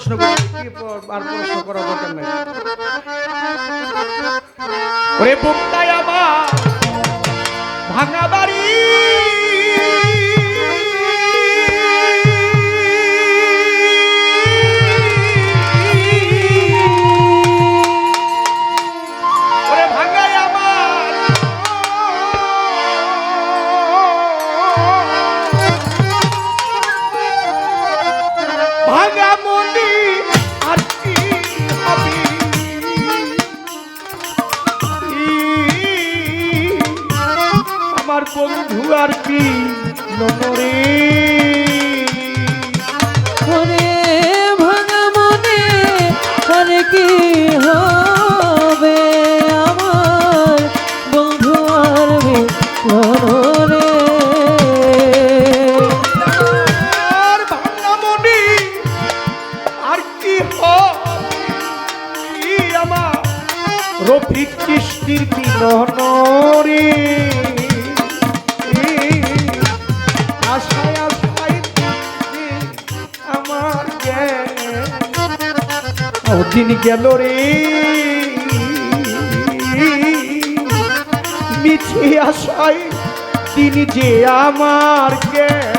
প্রশ্ন করবে আর প্রশ্ন করা দরকার নাই। ভাঙা বাড়ি। নিকৃষ্টির কিনরে আশায় আমার দিন গেল রে। মিছি আশায় তিনি যে আমার জ্ঞান।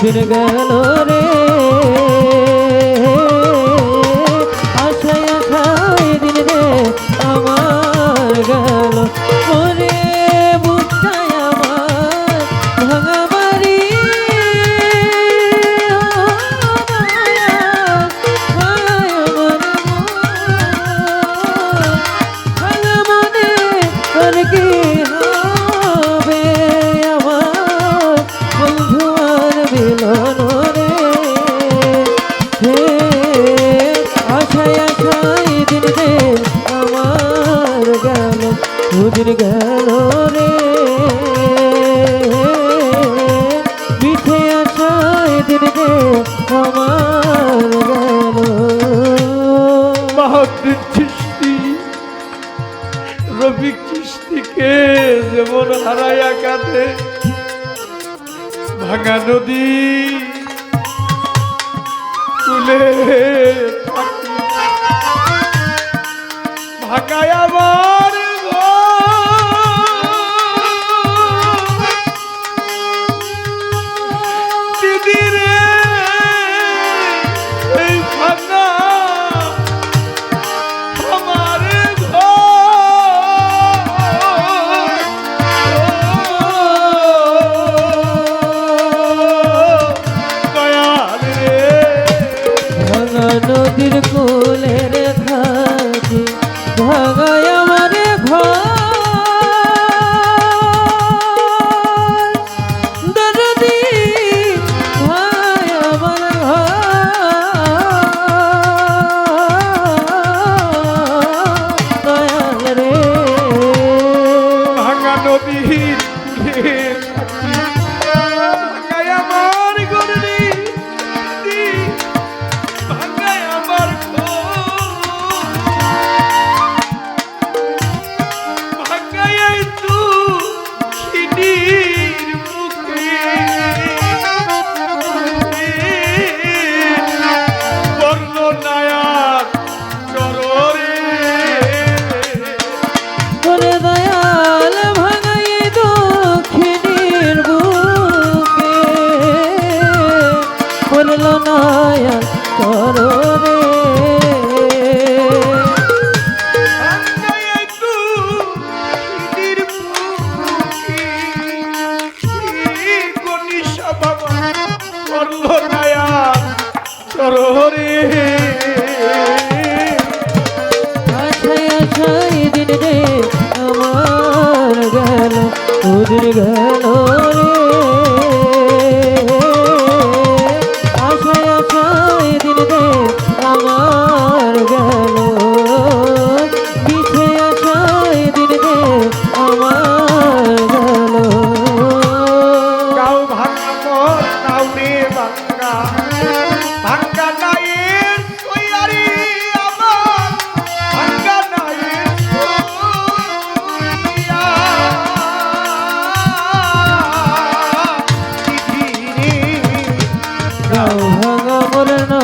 দিন গেল মিথির গেল রে। পিঠে আসায় দিন গে, আমার গেল। বাহাদুর সৃষ্টি রবি চিস্তিকে যেমন হারাইয়া কাঁধে ভাঙা নদী তুলে ঢাকায় আমার হরে আশায় আশায় দিন রে আমার গেল তোদের আমার সাগরের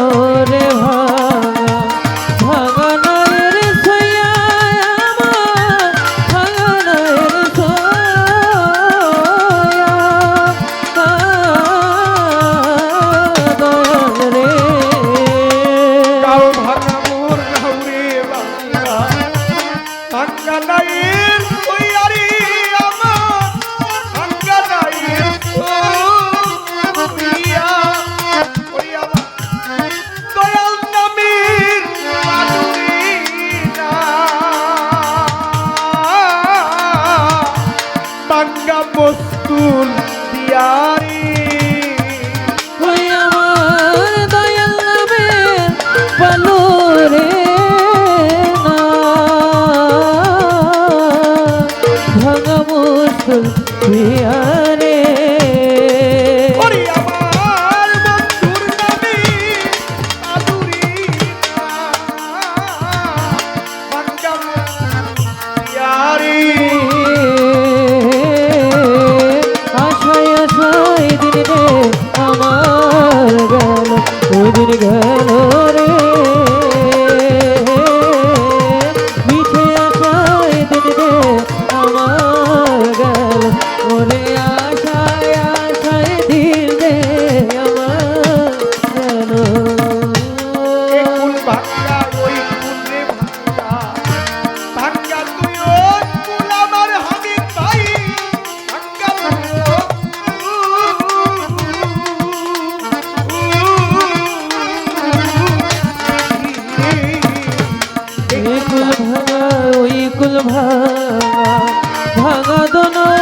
ভাঙা ওই কুল ভাঙা ভাঙা দোনো